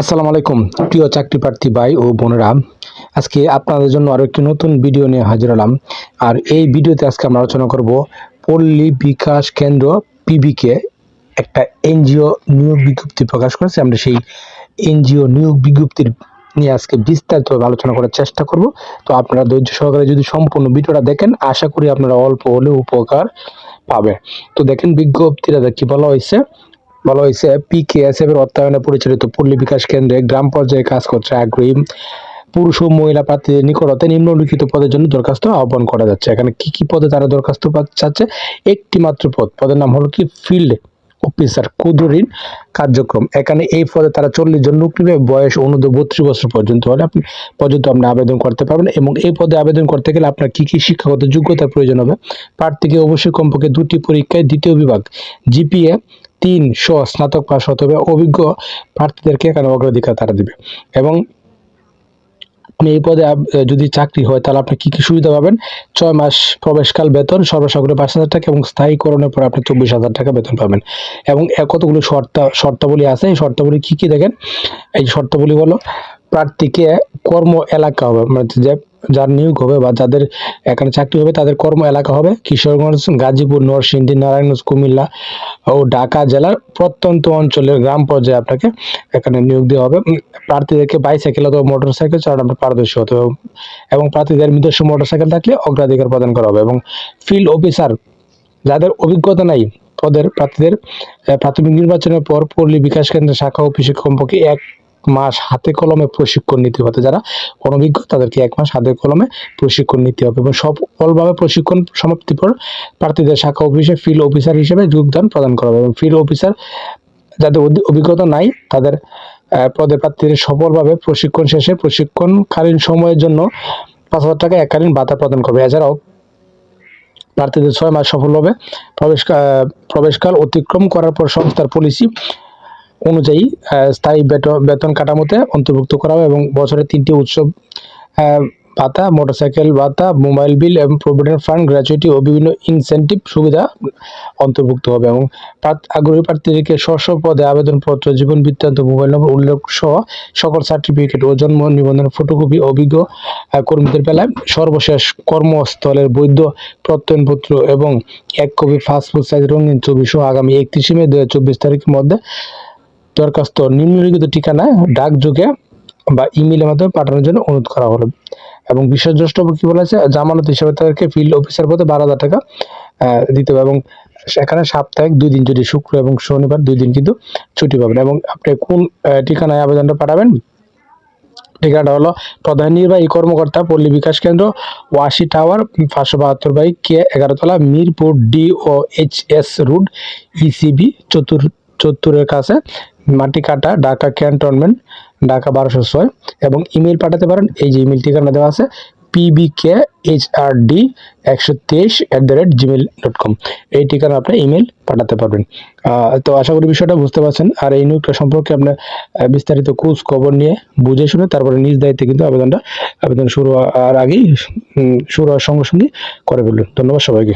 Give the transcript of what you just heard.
আসসালামু আলাইকুম, প্রিয় চাকরি প্রার্থী ভাই ও বোনেরা। আজকে আপনাদের জন্য আরও একটি নতুন ভিডিও নিয়ে হাজির হলাম। আর এই ভিডিওতে আজকে আমরা আলোচনা করব পল্লী বিকাশ কেন্দ্র পিবিকে একটা এনজিও নিয়োগ বিজ্ঞপ্তি প্রকাশ করেছে। আমরা সেই এনজিও নিয়োগ বিজ্ঞপ্তির নিয়ে আজকে বিস্তারিতভাবে আলোচনা করার চেষ্টা করব। তো আপনারা ধৈর্য সহকারে যদি সম্পূর্ণ ভিডিওটা দেখেন, আশা করি আপনারা অল্প হলেও উপকার পাবে। তো দেখেন, বিজ্ঞপ্তিটা কি বলা হয়েছে? বলা হয়েছে পিকেএসএফ এর অর্থায়নে পরিচালিত পল্লী বিকাশ কেন্দ্রে গ্রাম পর্যায়ে কাজ করছে আগ্রহী পুরুষ ও মহিলা প্রার্থীদের নিকটতে নিম্নলিখিত পদের জন্য দরখাস্ত আহ্বান করা যাচ্ছে। এখানে কি কি পদে তারা দরখাস্ত চাচ্ছে? একটি মাত্র পদ। পদের নাম হলো কি? ফিল্ড অফিসার ক্ষুদ্রঋণ কার্যক্রম। এখানে এই পদে তারা চল্লিশ জন লোক নিবে বয়স অনুদ্ধ বত্রিশ বছর পর্যন্ত হলে আপনি পর্যন্ত আপনি আবেদন করতে পারবেন এবং এই পদে আবেদন করতে গেলে আপনার কি কি শিক্ষাগত যোগ্যতার প্রয়োজন হবে? প্রার্থীকে অবশ্যই কমপক্ষে দুটি পরীক্ষায় দ্বিতীয় বিভাগ জিপিএ তিন শ স্নাতক পাস হতে হবে, অভিজ্ঞ প্রার্থীদেরকে এখানে অগ্রাধিকার তারা দিবে। এবং আপনি এই পদে যদি চাকরি হয়, তাহলে আপনি কি কি সুবিধা পাবেন? ছয় মাস প্রবেশকাল বেতন সর্বসাকুল্যে পাঁচ হাজার টাকা এবং স্থায়ীকরণের পর আপনি চব্বিশ হাজার টাকা বেতন পাবেন। এবং কতগুলো শর্ত, শর্তাবলী আছে? এই শর্তাবলী কি কি দেখেন? এই শর্তাবলী হলো প্রার্থীকে কর্ম এলাকা হবে মানে যে যার নিয়োগ হবে বা যাদের এখানে চাকরি হবে, তাদের কর্ম এলাকা হবে। কিশোরগঞ্জ, গাজীপুর, নরসিংদী, নারায়ণগঞ্জ, কুমিল্লা ও ঢাকা জেলার প্রত্যন্ত অঞ্চলের গ্রাম পর্যায়ে আপনাকে এখানে নিয়োগ দেওয়া হবে। প্রার্থীদেরকে বাইসাইকেল অথবা মোটর সাইকেল চালানো পারদর্শী হতে হবে এবং প্রার্থীদের নিজস্ব মোটর সাইকেল থাকলে অগ্রাধিকার প্রদান করা হবে এবং ফিল্ড অফিসার যাদের অভিজ্ঞতা নাই, পদের প্রার্থীদের প্রাথমিক নির্বাচনের পর পল্লী বিকাশ কেন্দ্রের শাখা অফিসে কমপক্ষে এক মাস হাতে কলমে প্রশিক্ষণ নিতে হবে। যারা অনভিজ্ঞ, তাদেরকে এক মাস হাতে কলমে প্রশিক্ষণ নিতে হবে এবং সফলভাবে প্রশিক্ষণ সমাপ্তির পর প্রার্থীদের শাখা অফিসে ফিল্ড অফিসার হিসেবে যোগদান প্রদান করা হবে এবং ফিল্ড অফিসার যাদের অভিজ্ঞতা নাই, তাদের পদে প্রার্থীদের সফলভাবে প্রশিক্ষণ শেষে প্রশিক্ষণকালীন সময়ের জন্য পাঁচ হাজার টাকা এককালীন ভাতা প্রদান করবে। এছাড়াও প্রার্থীদের ছয় মাস সফলভাবে প্রবেশ প্রবেশকাল অতিক্রম করার পর সংস্থার পলিসি অনুযায়ী স্থায়ী বেতন কাঠামোতে অন্তর্ভুক্ত করা হবে এবং বছরে তিনটি উৎসব ভাতা, মোটরসাইকেল ভাতা, মোবাইল বিল এবং প্রভিডেন্ট ফান্ড, গ্র্যাচুইটি ও বিভিন্ন ইনসেন্টিভ সুবিধা অন্তর্ভুক্ত হবে এবং আগ্রহী প্রার্থীদেরকে স্ব পদে আবেদনপত্র, জীবন বৃত্তান্ত, মোবাইল নম্বর, উল্লেখ সহ সকল সার্টিফিকেট ও জন্ম নিবন্ধনের ফটোকপি, অভিজ্ঞ কর্মীদের বেলায় সর্বশেষ কর্মস্থলের বৈধ প্রত্যয়নপত্র এবং এক কপি পাসপোর্ট সাইজ রঙিন ছবি সহ আগামী একত্রিশে মে দু হাজার চব্বিশ তারিখের মধ্যে দরখাস্ত নিম্নলিখিত ঠিকানায় ডাকযোগে বা ইমেলের মাধ্যমে পাঠানোর জন্য অনুরোধ করা হলো। এবং বিশেষ কি বলেছে, জামানত হিসেবে তাদেরকে ফিল্ড অফিসার পদে বারো হাজার টাকা দিতে হবে। এবং সেখানে সাপ্তাহিক দুই দিন যদি শুক্র এবং শনিবার দুই দিন কিন্তু ছুটি পাবেন। এবং আপনি কোন ঠিকানায় আবেদনটা পাঠাবেন? ঠিকানাটা হলো প্রধান নির্বাহী কর্মকর্তা, পল্লী বিকাশ কেন্দ্র, ওয়াশি টাওয়ার, পাঁচশো বাহাত্তর by K এগারোতলা, Mirpur D O H S route ECB চতুর চত্বরের কাছে মাটিকাটা ঢাকা ক্যান্টনমেন্ট, ঢাকা বারোশো ছয় এবং ইমেল পাঠাতে পারেন। এই যে ইমেল ঠিকানা দেওয়া আছে পিবিকে এইচ আর ডি একশো তেইশ at the rate Gmail dot com এই ঠিকানা আপনি ইমেল পাঠাতে পারবেন। তো আশা করি বিষয়টা বুঝতে পারছেন। আর এই নিয়োগটা সম্পর্কে আপনার বিস্তারিত খোঁজ খবর নিয়ে বুঝে শুনে তারপরে নিজ দায়িত্বে কিন্তু আবেদনটা, আবেদন শুরু হওয়ার আগেই শুরু হওয়ার সঙ্গে সঙ্গে করে ফেলবেন। ধন্যবাদ সবাইকে।